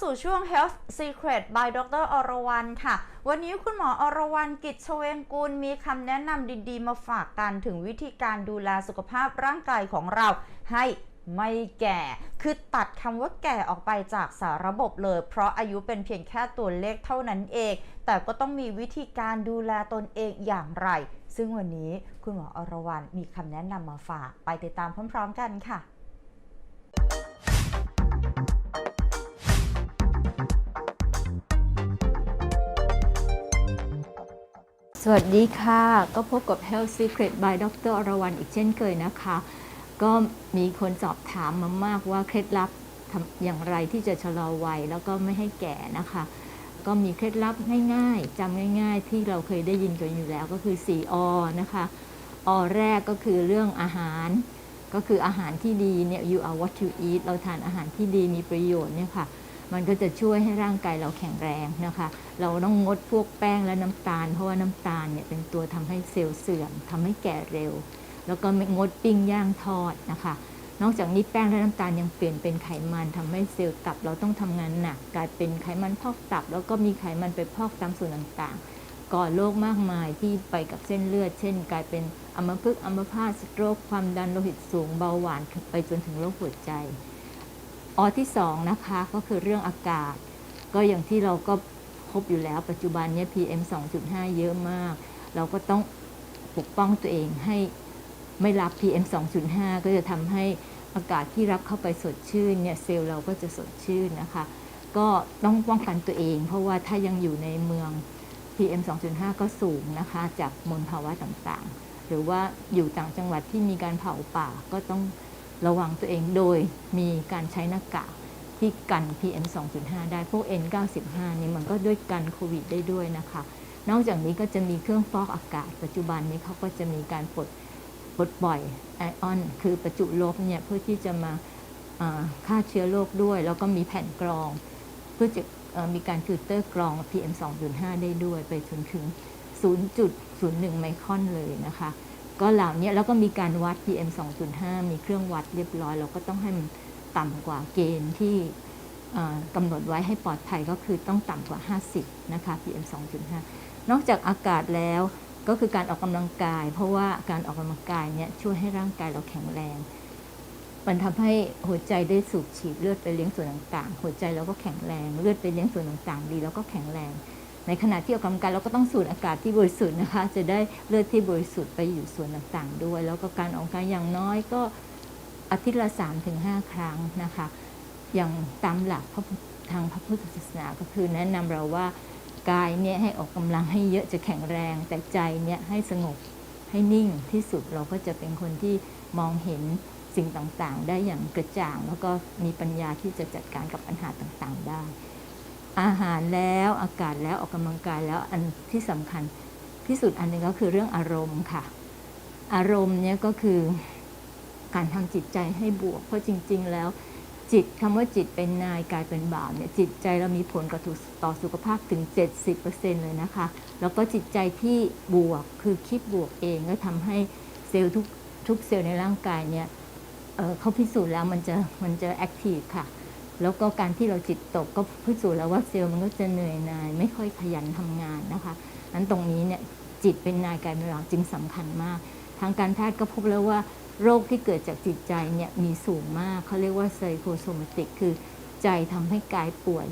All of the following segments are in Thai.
สู่ช่วง Health Secret by ดรอรวรรณค่ะ วันนี้คุณหมออรวรรณกิจชเวงกุลมีคำแนะนำดีๆ มาฝากกันถึงวิธีการดูแลสุขภาพร่างกายของเราให้ไม่แก่ คือตัดคำว่าแก่ออกไปจากสารระบบเลย เพราะอายุเป็นเพียงแค่ตัวเลขเท่านั้นเอง แต่ก็ต้องมีวิธีการดูแลตนเองอย่างไร ซึ่งวันนี้คุณหมออรวรรณมีคำแนะนำมาฝาก ไปติดตามพร้อม ๆ กันค่ะ สวัสดีค่ะ ก็พบกับ Health Secret by ดรอรวรรณอีกเช่นเคยนะคะ ก็มีคนสอบถามมามากว่าเคล็ดลับทำอย่างไรที่จะชะลอวัยแล้วก็ไม่ให้แก่นะคะ ก็มีเคล็ดลับง่ายๆจำง่าย ๆ ที่เราเคยได้ยินกันอยู่แล้วก็คือ 4อนะคะอแรกก็คือเรื่องอาหาร ก็คืออาหารที่ดีเนี่ย you are what you eat เราทานอาหารที่ดีมีประโยชน์เนี่ยค่ะ มันก็จะช่วยให้ร่างกายเราแข็งแรงนะคะ เราต้องงดพวกแป้งและน้ำตาล เพราะว่าน้ำตาลเนี่ยเป็นตัวทำให้เซลล์เสื่อมทำให้แก่เร็ว แล้วก็งดปิ้งย่างทอดนะคะ นอกจากนี้แป้งและน้ำตาลยังเปลี่ยนเป็นไขมันทำให้เซลล์ตับ เราต้องทำงานหนัก กลายเป็นไขมันพอกตับ แล้วก็มีไขมันไปพอกตามส่วนต่างๆ ก่อโรคมากมายที่ไปกับเส้นเลือด เช่น กลายเป็นอัมพฤกษ์อัมพาตโรคความดันโลหิตสูงเบาหวานไปจนถึงโรคหัวใจ ออที่สองนะคะก็คือเรื่องอากาศ ก็อย่างที่เราก็พบอยู่แล้วปัจจุบันเนี้ PM 2.5 เยอะมาก เราก็ต้องปกป้องตัวเองให้ไม่รับ PM 2.5 ก็จะทำให้อากาศที่รับเข้าไปสดชื่นเนี่ยเซลล์เราก็จะสดชื่นนะคะ ก็ต้องป้องกันตัวเอง เพราะว่าถ้ายังอยู่ในเมือง PM 2.5 ก็สูงนะคะ จากมลภาวะต่างๆ หรือว่าอยู่ต่างจังหวัดที่มีการเผาป่าก็ต้อง ระวังตัวเองโดยมีการใช้หน้ากากที่กัน PM 2.5 ได้พวก N95 นี่มันก็ด้วยกันโควิดได้ด้วยนะคะ นอกจากนี้ก็จะมีเครื่องฟอกอากาศ ปัจจุบันนี้เขาก็จะมีการปลดปลดปล่อยไอออน คือประจุลบเนี่ยเพื่อที่จะมาฆ่าเชื้อโรคด้วย แล้วก็มีแผ่นกรอง เพื่อจะมีการฟิลเตอร์กรอง PM 2.5 ได้ด้วยไปจนถึง 0.01 ไมครอนเลยนะคะ ก็เหล่านี้แล้วก็มีการวัด PM 2.5 มีเครื่องวัดเรียบร้อย เราก็ต้องให้มันต่ำกว่าเกณฑ์ที่กำหนดไว้ให้ปลอดภัยก็คือต้องต่ำกว่า 50 นะคะ PM 2.5 นอกจากอากาศแล้วก็คือการออกกำลังกาย เพราะว่าการออกกำลังกายเนี่ยช่วยให้ร่างกายเราแข็งแรง มันทำให้หัวใจได้สูบฉีดเลือดไปเลี้ยงส่วนต่างๆ หัวใจเราก็แข็งแรง เลือดไปเลี้ยงส่วนต่างๆ ดี แล้วก็แข็งแรง ในขณะที่ออกกำลังกายเราก็ต้องสูดอากาศที่บริสุทธิ์นะคะ จะได้เลือดที่บริสุทธิ์ไปอยู่ส่วนต่างๆ ด้วย แล้วก็การออกกำลังกายอย่างน้อยก็อาทิตย์ละ3-5ถึงครั้งนะคะ อย่างตามหลักทางพระพุทธศาสนาก็คือแนะนำเราว่ากายเนี่ยให้ออกกำลังให้เยอะจะแข็งแรง แต่ใจเนี่ยให้สงบให้นิ่งที่สุดเราก็จะเป็นคนที่มองเห็นสิ่งต่างๆ ได้อย่างกระจ่าง แล้วก็มีปัญญาที่จะจัดการกับปัญหาต่างๆ ได้ อาหารแล้วอากาศแล้วออกกำลังกายแล้วอันที่สำคัญที่สุดอันหนึงก็คือเรื่องอารมณ์ค่ะ อารมณ์เนี่ยก็คือการทำจิตใจให้บวก เพราะจริง ๆ แล้วจิตคำว่าจิตเป็นนายกายเป็นบ่าวเนี่ยจิตใจเรามีผลกับต่อสุขภาพถึง 70%เลยนะคะ แล้วก็จิตใจที่บวกคือคิดบวกเองก็ทำให้เซลล์ทุกทุกเซลล์ในร่างกายเนี่ยเเขาพิสูจน์แล้วมันจะมันจะแอคทีฟค่ะ แล้วก็การที่เราจิตตกก็พิสูจน์แล้วว่าเซลล์มันก็จะเหนื่อยนาย ไม่ค่อยขยันทำงานนะคะนั้นตรงนี้เนี่ยจิตเป็นนายกายเป็นบ่าจึงสำคัญมาก ทางการแพทย์ก็พบแล้วว่าโรคที่เกิดจากจิตใจเนี่ยมีสูงมากเขาเรียกว่าไซโคโซมาติกคือใจทำให้กายป่วย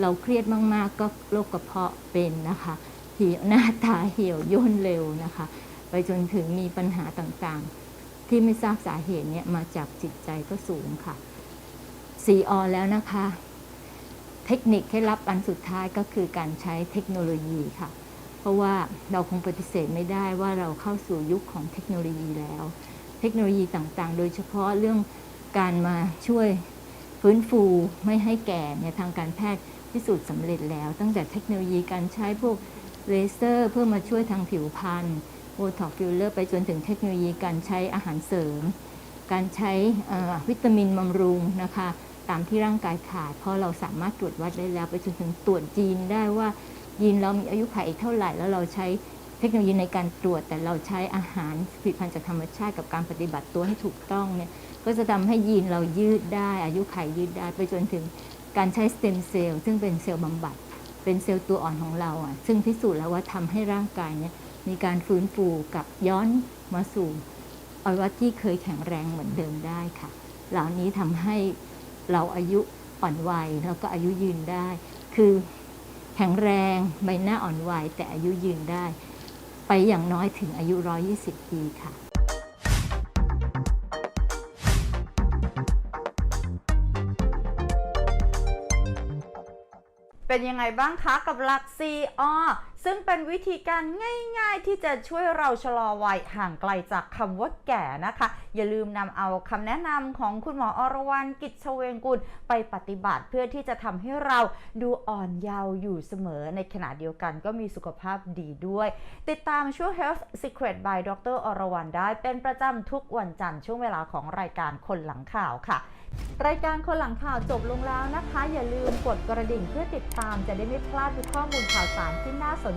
เราเครียดมากๆ ก็โรคกระเพาะเป็นนะคะเหี่ยวหน้าตาเหี่ยวย่นเร็วนะคะ ไปจนถึงมีปัญหาต่างๆ ที่ไม่ทราบสาเหตุเนี่ยมาจากจิตใจก็สูงค่ะ สีออแล้วนะคะ เทคนิคเคล็ดลับอันสุดท้ายก็คือการใช้เทคโนโลยีค่ะ เพราะว่าเราคงปฏิเสธไม่ได้ว่าเราเข้าสู่ยุคของเทคโนโลยีแล้ว เทคโนโลยีต่างๆ โดยเฉพาะเรื่องการมาช่วยฟื้นฟูไม่ให้แก่เนี่ยทางการแพทย์พิสูจน์สำเร็จแล้ว ตั้งแต่เทคโนโลยีการใช้พวกเลเซอร์เพื่อมาช่วยทางผิวพรรณโบท็อกฟิลเลอร์ไปจนถึงเทคโนโลยีการใช้อาหารเสริม การใช้วิตามินบำรุงนะคะ ตามที่ร่างกายขาด เพราะเราสามารถตรวจวัดได้แล้วไปจนถึงตรวจยีนได้ว่ายีนเรามีอายุขัยอีกเท่าไหร่ แล้วเราใช้เทคโนโลยีในการตรวจ แต่เราใช้อาหารผลิตภัณฑ์จากธรรมชาติกับการปฏิบัติตัวให้ถูกต้องเนี่ยก็จะทำให้ยีนเรายืดได้ อายุขัยยืดได้ไปจนถึงการใช้สเต็มเซลล์ซึ่งเป็นเซลล์บำบัด เป็นเซลล์ตัวอ่อนของเราอะซึ่งพิสูจน์แล้วว่าทำให้ร่างกายเนี่ยมีการฟื้นฟูกับย้อนมาสู่อวัยวะที่เคยแข็งแรงเหมือนเดิมได้ค่ะ เหล่านี้ทำให้ เราอายุอ่อนวัยแล้วก็อายุยืนได้ คือแข็งแรงใบหน้าอ่อนวัยแต่อายุยืนได้ ไปอย่างน้อยถึงอายุ 120 ปีค่ะเป็นยังไงบ้างคะกับหลัก C อ ซึ่งเป็นวิธีการง่ายๆ ที่จะช่วยเราชะลอวัยห่างไกลจากคำว่าแก่นะคะ อย่าลืมนำเอาคำแนะนำของคุณหมออรวรรณกิจเชวงกุลไปปฏิบัติเพื่อที่จะทำให้เราดูอ่อนเยาว์อยู่เสมอ ในขณะเดียวกันก็มีสุขภาพดีด้วย ติดตามช่วง Health Secret by ดรอรวรรณได้เป็นประจำทุกวันจันทร์ช่วงเวลาของรายการคนหลังข่าวค่ะรายการคนหลังข่าวจบลงแล้วนะคะ อย่าลืมกดกระดิ่งเพื่อติดตามจะได้ไม่พลาดทุกข้อมูลข่าวสารที่น่าสน